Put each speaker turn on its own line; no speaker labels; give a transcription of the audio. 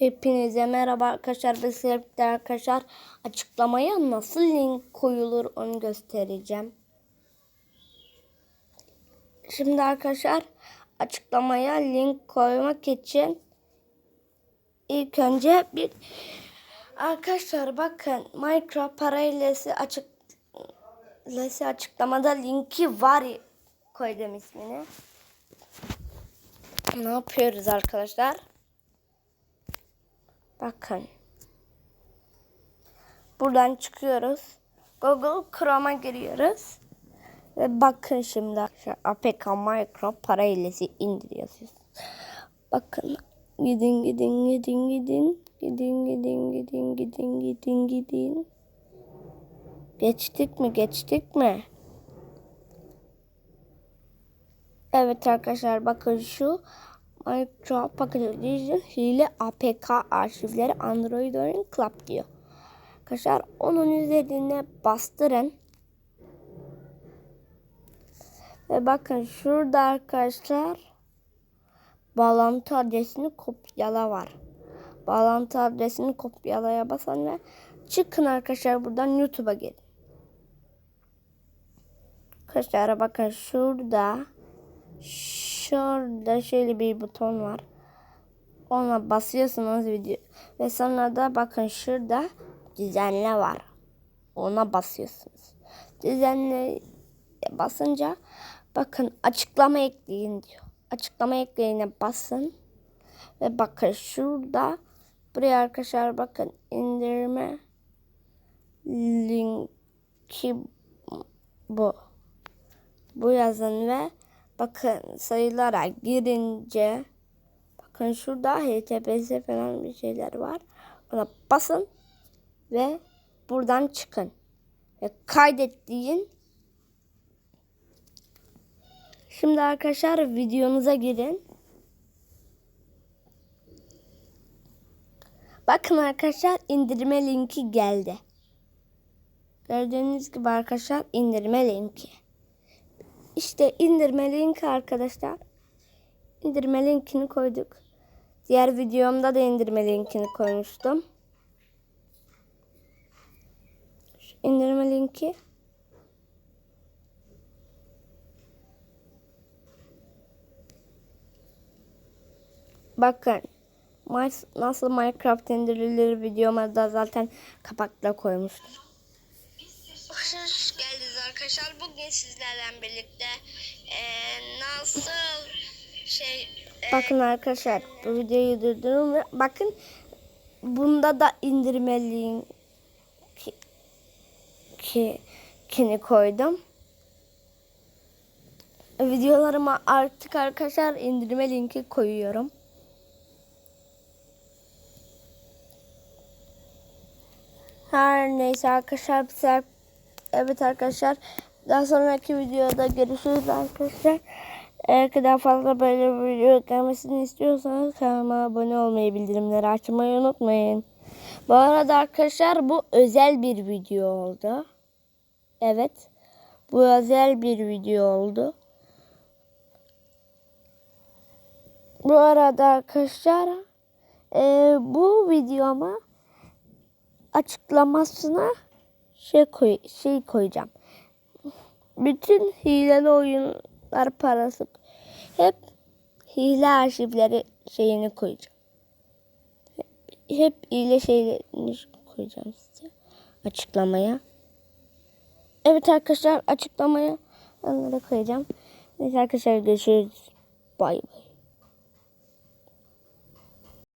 Hepinize merhaba arkadaşlar. Hep arkadaşlar açıklamaya nasıl link koyulur onu göstereceğim. Şimdi arkadaşlar açıklamaya link koymak için ilk önce bir arkadaşlar bakın Minecraft paralelesi açık lesi açıklamada linki var koydum ismini. Ne yapıyoruz arkadaşlar? Bakın. Buradan çıkıyoruz. Google Chrome'a giriyoruz. Ve bakın şimdi arkadaşlar APK Micro para hilesi indiriyorsunuz. Bakın. Gidin gidin gidin gidin. Gidin gidin gidin gidin gidin gidin. Geçtik mi geçtik mi? Evet arkadaşlar bakın şu Minecraft paketi hile APK arşivleri Android oyun Club diyor. Arkadaşlar onun üzerine bastırın. Ve bakın şurada arkadaşlar bağlantı adresini kopyala var. Bağlantı adresini kopyalaya basan ve çıkın arkadaşlar buradan YouTube'a gelin. Arkadaşlar bakın şurada şurada şöyle bir buton var. Ona basıyorsunuz video ve sonra da bakın şurada düzenle var. Ona basıyorsunuz. Düzenle basınca bakın açıklama ekleyin diyor. Açıklama ekleyine basın ve bakın şurada buraya arkadaşlar bakın indirme linki bu. Bu yazın ve bakın sayılara girince bakın şurada HTTPS falan bir şeyler var. Ona basın ve buradan çıkın. Ve kaydet deyin. Şimdi arkadaşlar videonuza girin. Bakın arkadaşlar indirme linki geldi. Gördüğünüz gibi arkadaşlar indirme linki. İşte indirme linki arkadaşlar. İndirme linkini koyduk. Diğer videomda da indirme linkini koymuştum. Şu indirme linki. Bakın nasıl Minecraft indirilir videoma da zaten kapakta koymuştum. Hoş geldiniz arkadaşlar. Bugün sizlerle birlikte e, nasıl şey e, Bakın arkadaşlar bu videoyu durdurun bakın bunda da indirme link ki kini koydum. Videolarıma artık arkadaşlar indirme linki koyuyorum. Her neyse arkadaşlar bize evet arkadaşlar daha sonraki videoda görüşürüz arkadaşlar. Eğer daha fazla böyle bir video gelmesini istiyorsanız kanalıma abone olmayı, bildirimleri açmayı unutmayın. Bu arada arkadaşlar bu özel bir video oldu. Evet. Bu özel bir video oldu. Bu arada arkadaşlar e, bu videoma açıklamasına şey koy şey koyacağım. Bütün hileli oyunlar parası hep hile arşivleri şeyini koyacağım. Hep hile şeylerini koyacağım size açıklamaya. Evet arkadaşlar açıklamaya onları koyacağım. Neyse arkadaşlar görüşürüz. Bay bay.